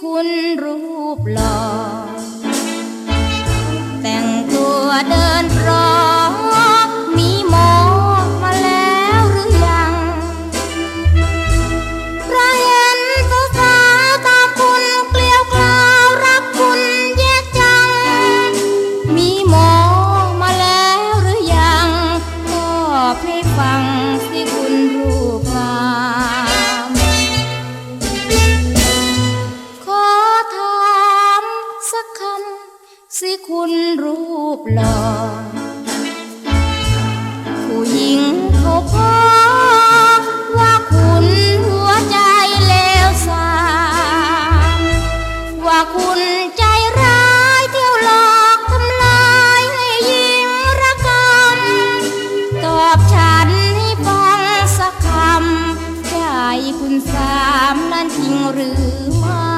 คุณรูปหล่อ รม สิคุณรูปหล่อผู้หญิงเขาพอว่าคุณหัวใจเลวสามว่าคุณใจร้ายเที่ยวหลอกทำลายให้หญิงรักกันตอบฉันให้ฟังสักคำใจคุณสามนั้นจริงหรือไม่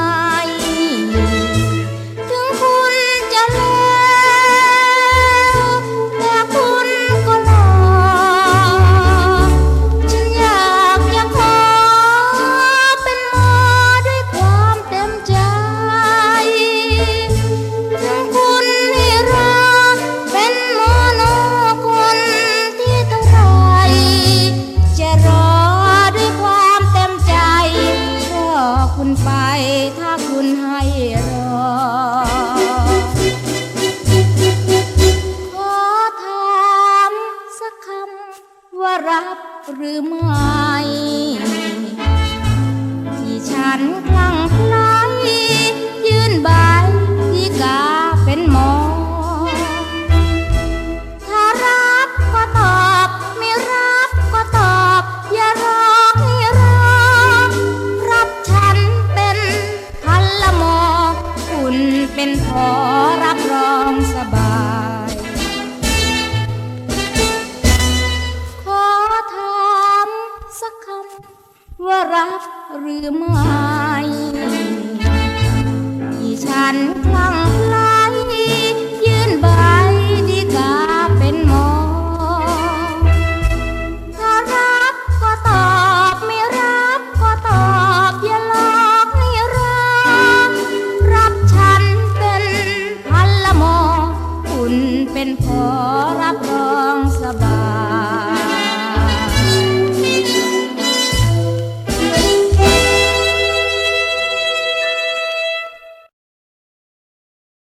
รับหรือไม่ที่ฉันคลั่งไคล้ยืนบายที่กาเป็นหมอ ถ้ารับก็ตอบ ไม่รับก็ตอบ อย่ารอให้รอรับฉันเป็นพันละหมอ คุณเป็นพอรับ รักหรือไม่ที่ฉันคลั่งไคล้ยื่นใบดีกาเป็นหมอ ถ้ารักก็ตอบไม่รักก็ตอบอย่าหลอกให้รัก รับฉันเป็นพันละหมอ คุณเป็นพอ